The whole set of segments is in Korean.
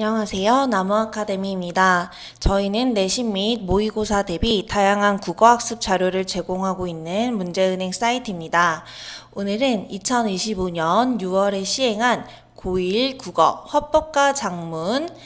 안녕하세요. 나무아카데미입니다. 저희는 내신 및 모의고사 대비 다양한 국어학습 자료를 제공하고 있는 문제은행 사이트입니다. 오늘은 2025년 6월에 시행한 고1 국어 헌법과 장문 분-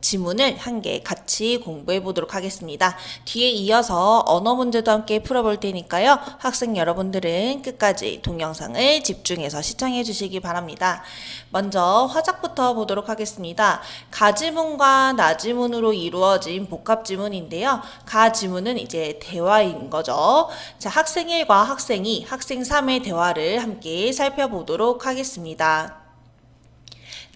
지문을 한 개 같이 공부해 보도록 하겠습니다. 뒤에 이어서 언어 문제도 함께 풀어볼 테니까요. 학생 여러분들은 끝까지 동영상을 집중해서 시청해 주시기 바랍니다. 먼저 화작부터 보도록 하겠습니다. 가지문과 나지문으로 이루어진 복합지문인데요. 가지문은 이제 대화인 거죠. 자, 학생 1과 학생 2, 학생 3의 대화를 함께 살펴보도록 하겠습니다.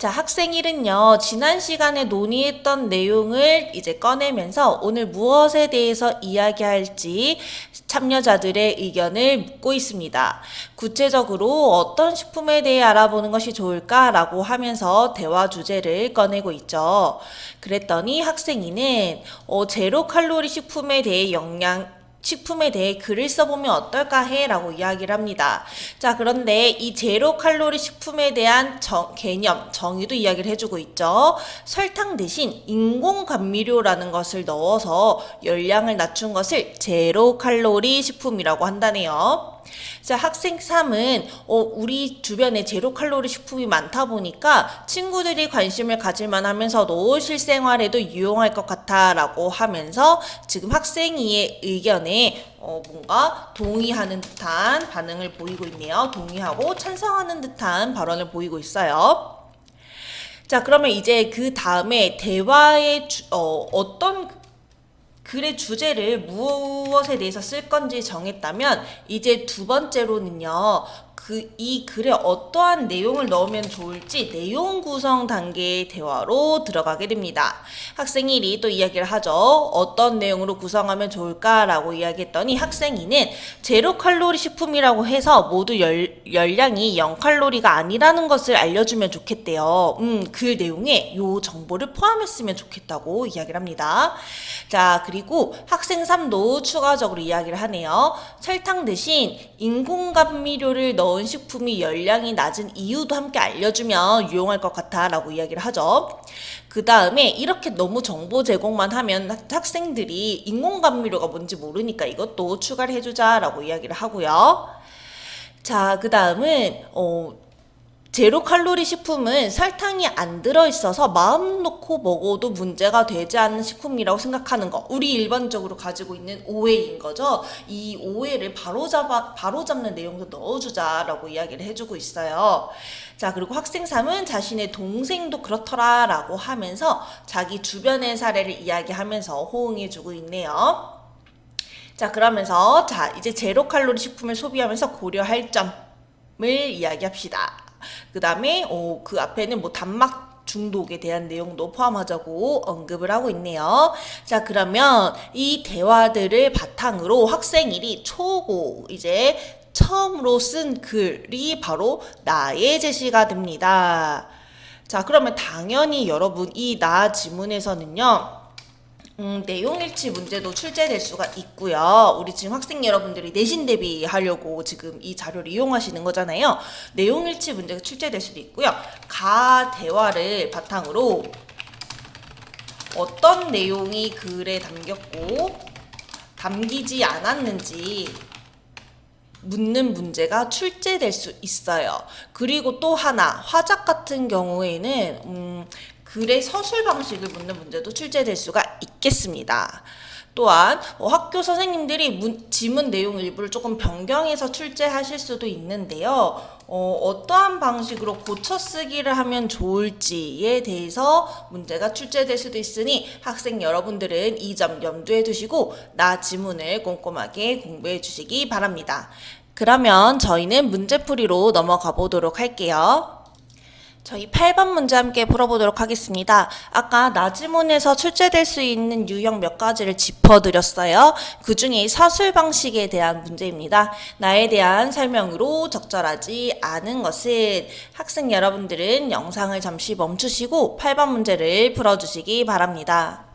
자, 학생 1은요, 지난 시간에 논의했던 내용을 이제 꺼내면서 오늘 무엇에 대해서 이야기할지 참여자들의 의견을 묻고 있습니다. 구체적으로 어떤 식품에 대해 알아보는 것이 좋을까라고 하면서 대화 주제를 꺼내고 있죠. 그랬더니 학생 2는 어, 제로 칼로리 식품에 대해 영양, 식품에 대해 글을 써보면 어떨까 해 라고 이야기를 합니다. 자, 그런데 이 제로 칼로리 식품에 대한 정- 개념, 정의도 이야기를 해주고 있죠. 설탕 대신 인공 감미료라는 것을 넣어서 열량을 낮춘 것을 제로 칼로리 식품이라고 한다네요. 자, 학생 3은 어, 우리 주변에 제로 칼로리 식품이 많다 보니까 친구들이 관심을 가질 만 하면서도 실생활에도 유용할 것 같아라고 하면서 지금 학생 2의 의견에 어, 뭔가 동의하는 듯한 반응을 보이고 있네요. 동의하고 찬성하는 듯한 발언을 보이고 있어요. 자, 그러면 이제 그 다음에 대화의 주, 어, 어떤 글의 주제를 무엇에 대해서 쓸 건지 정했다면 이제 두 번째로는요. 그 이 글에 어떠한 내용을 넣으면 좋을지 내용 구성 단계의 대화로 들어가게 됩니다. 학생 1이 또 이야기를 하죠. 어떤 내용으로 구성하면 좋을까라고 이야기했더니 학생 2는 제로 칼로리 식품이라고 해서 모두 열, 열량이 0칼로리가 아니라는 것을 알려주면 좋겠대요. 음, 그 내용에 요 정보를 포함했으면 좋겠다고 이야기를 합니다. 자, 그리고 학생 3도 추가적으로 이야기를 하네요. 설탕 대신 인공 감미료를 넣은 식품이 열량이 낮은 이유도 함께 알려주면 유용할 것 같아 라고 이야기를 하죠. 그 다음에 이렇게 너무 정보 제공만 하면 학- 학생들이 인공 감미료가 뭔지 모르니까 이것도 추가를 해주자 라고 이야기를 하고요. 자, 그 다음은, 어, 제로 칼로리 식품은 설탕이 안 들어있어서 마음 놓고 먹어도 문제가 되지 않는 식품이라고 생각하는 거. 우리 일반적으로 가지고 있는 오해인 거죠. 이 오해를 바로 잡아, 바로 잡는 내용도 넣어주자라고 이야기를 해주고 있어요. 자, 그리고 학생 3은 자신의 동생도 그렇더라 라고 하면서 자기 주변의 사례를 이야기하면서 호응해주고 있네요. 자, 그러면서 자, 이제 제로 칼로리 식품을 소비하면서 고려할 점을 이야기합시다. 그 다음에 어, 그 앞에는 뭐 단막 중독에 대한 내용도 포함하자고 언급을 하고 있네요. 자, 그러면 이 대화들을 바탕으로 학생 1이 초고 이제 처음으로 쓴 글이 바로 나의 제시가 됩니다. 자, 그러면 당연히 여러분 이 나 지문에서는요. 음, 내용일치 문제도 출제될 수가 있고요. 우리 지금 학생 여러분들이 내신 대비하려고 지금 이 자료를 이용하시는 거잖아요. 내용일치 문제가 출제될 수도 있고요. 가 대화를 바탕으로 어떤 내용이 글에 담겼고 담기지 않았는지 묻는 문제가 출제될 수 있어요. 그리고 또 하나 화작 같은 경우에는 음, 글의 서술 방식을 묻는 문제도 출제될 수가 있겠습니다. 또한 어, 학교 선생님들이 문, 지문 내용 일부를 조금 변경해서 출제하실 수도 있는데요. 어, 어떠한 방식으로 고쳐 쓰기를 하면 좋을지에 대해서 문제가 출제될 수도 있으니 학생 여러분들은 이 점 염두에 두시고 나 지문을 꼼꼼하게 공부해 주시기 바랍니다. 그러면 저희는 문제풀이로 넘어가 보도록 할게요. 저희 8번 문제 함께 풀어보도록 하겠습니다. 아까 나지문에서 출제될 수 있는 유형 몇 가지를 짚어드렸어요. 그 중에 서술 방식에 대한 문제입니다. 나에 대한 설명으로 적절하지 않은 것은 학생 여러분들은 영상을 잠시 멈추시고 8번 문제를 풀어주시기 바랍니다.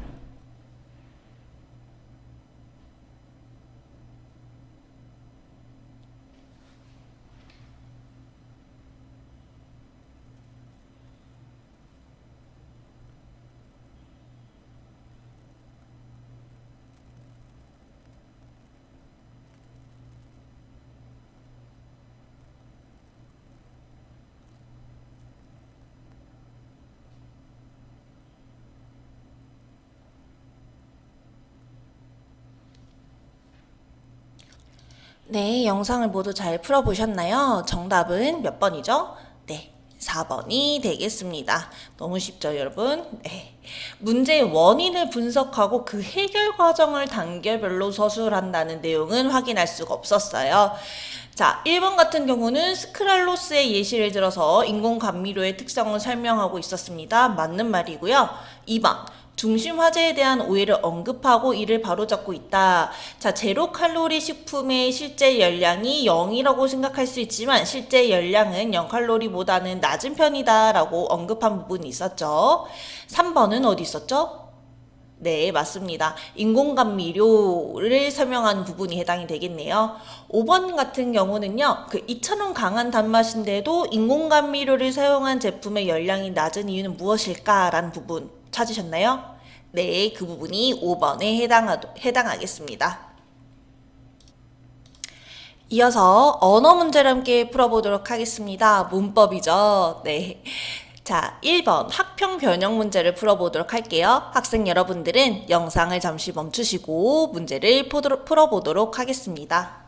네, 영상을 모두 잘 풀어보셨나요? 정답은 몇 번이죠? 네, 4번이 되겠습니다. 너무 쉽죠, 여러분? 네. 문제의 원인을 분석하고 그 해결 과정을 단계별로 서술한다는 내용은 확인할 수가 없었어요. 자, 1번 같은 경우는 스크랄로스의 예시를 들어서 인공 감미료의 특성을 설명하고 있었습니다. 맞는 말이고요. 2번. 중심 화제에 대한 오해를 언급하고 이를 바로잡고 있다. 자, 제로 칼로리 식품의 실제 열량이 0이라고 생각할 수 있지만 실제 열량은 0칼로리보다는 낮은 편이다라고 언급한 부분이 있었죠. 3번은 어디 있었죠? 네, 맞습니다. 인공감미료를 설명한 부분이 해당이 되겠네요. 5번 같은 경우는요, 그 이처럼 강한 단맛인데도 인공감미료를 사용한 제품의 열량이 낮은 이유는 무엇일까라는 부분 찾으셨나요? 네, 그 부분이 5번에 해당하, 해당하겠습니다. 이어서 언어 문제를 함께 풀어보도록 하겠습니다. 문법이죠. 네. 자, 1번 학평 변형 문제를 풀어보도록 할게요. 학생 여러분들은 영상을 잠시 멈추시고 문제를 풀어보도록 하겠습니다.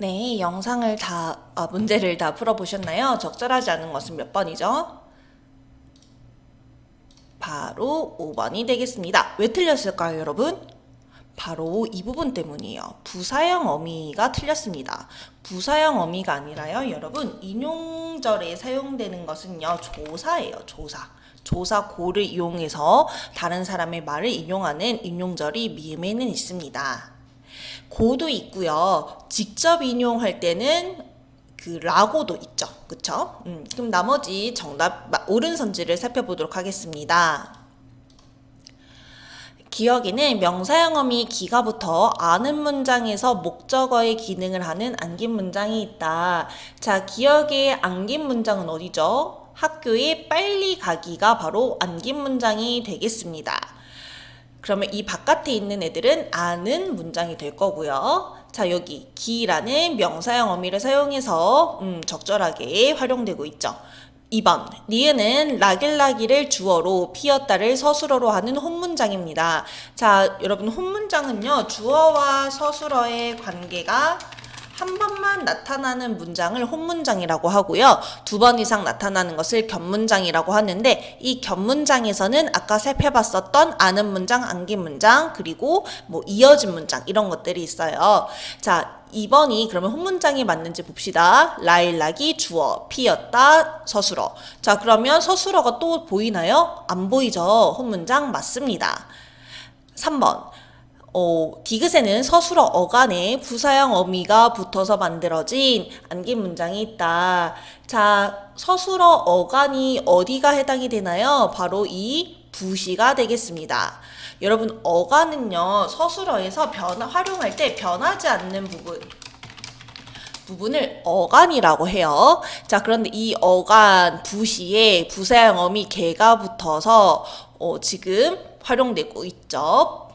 네, 영상을 다, 아, 문제를 다 풀어보셨나요? 적절하지 않은 것은 몇 번이죠? 바로 5번이 되겠습니다. 왜 틀렸을까요, 여러분? 바로 이 부분 때문이에요. 부사형 어미가 틀렸습니다. 부사형 어미가 아니라요, 여러분, 인용절에 사용되는 것은요, 조사예요, 조사. 조사고를 이용해서 다른 사람의 말을 인용하는 인용절이 미음에는 있습니다. 고도 있고요. 직접 인용할 때는 그 라고도 있죠. 그쵸? 음, 그럼 나머지 정답 마- 옳은 선지를 살펴보도록 하겠습니다. 기억에는 명사형어미 기가부터 아는 문장에서 목적어의 기능을 하는 안긴 문장이 있다. 자, 기억의 안긴 문장은 어디죠? 학교에 빨리 가기가 바로 안긴 문장이 되겠습니다. 그러면 이 바깥에 있는 애들은 아는 문장이 될 거고요. 자, 여기 기라는 명사형 어미를 사용해서 음, 적절하게 활용되고 있죠. 2번 니은은 라길라기를 주어로 피었다를 서술어로 하는 혼문장입니다. 자, 여러분 혼문장은요. 주어와 서술어의 관계가 한 번만 나타나는 문장을 혼문장이라고 하고요. 두 번 이상 나타나는 것을 견문장이라고 하는데 이 견문장에서는 아까 살펴봤었던 아는 문장, 안긴 문장, 그리고 뭐 이어진 문장 이런 것들이 있어요. 자, 2번이 그러면 혼문장이 맞는지 봅시다. 라일락이 주어, 피었다, 서술어. 자, 그러면 서술어가 또 보이나요? 안 보이죠? 혼문장 맞습니다. 3번. 어, 디귿에는 서술어 어간에 부사형 어미가 붙어서 만들어진 안긴 문장이 있다. 자, 서술어 어간이 어디가 해당이 되나요? 바로 이 부시가 되겠습니다. 여러분, 어간은요, 서술어에서 변화, 활용할 때 변하지 않는 부분, 부분을 어간이라고 해요. 자, 그런데 이 어간 부시에 부사형 어미 개가 붙어서 어, 지금 활용되고 있죠.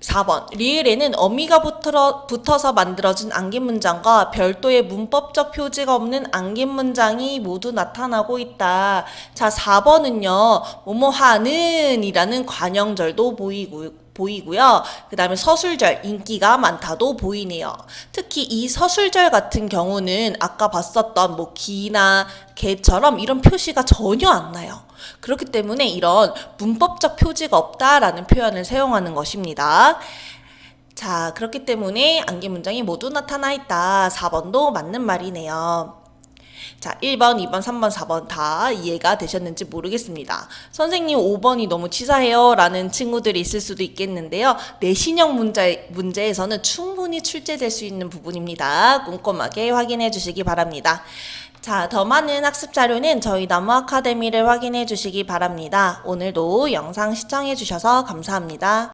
4번 리을에는 어미가 붙어, 붙어서 만들어진 안긴 문장과 별도의 문법적 표지가 없는 안긴 문장이 모두 나타나고 있다. 자 4번은요. 뭐뭐 하는 이라는 관형절도 보이고 보이고요. 그 다음에 서술절 인기가 많다도 보이네요. 특히 이 서술절 같은 경우는 아까 봤었던 뭐 기나 개처럼 이런 표시가 전혀 안 나요. 그렇기 때문에 이런 문법적 표지가 없다라는 표현을 사용하는 것입니다. 자, 그렇기 때문에 안기 문장이 모두 나타나 있다. 4번도 맞는 말이네요. 자, 1번, 2번, 3번, 4번 다 이해가 되셨는지 모르겠습니다. 선생님 5번이 너무 치사해요 라는 친구들이 있을 수도 있겠는데요. 내신형 문제, 문제에서는 충분히 출제될 수 있는 부분입니다. 꼼꼼하게 확인해 주시기 바랍니다. 자, 더 많은 학습 자료는 저희 나무 아카데미를 확인해 주시기 바랍니다. 오늘도 영상 시청해 주셔서 감사합니다.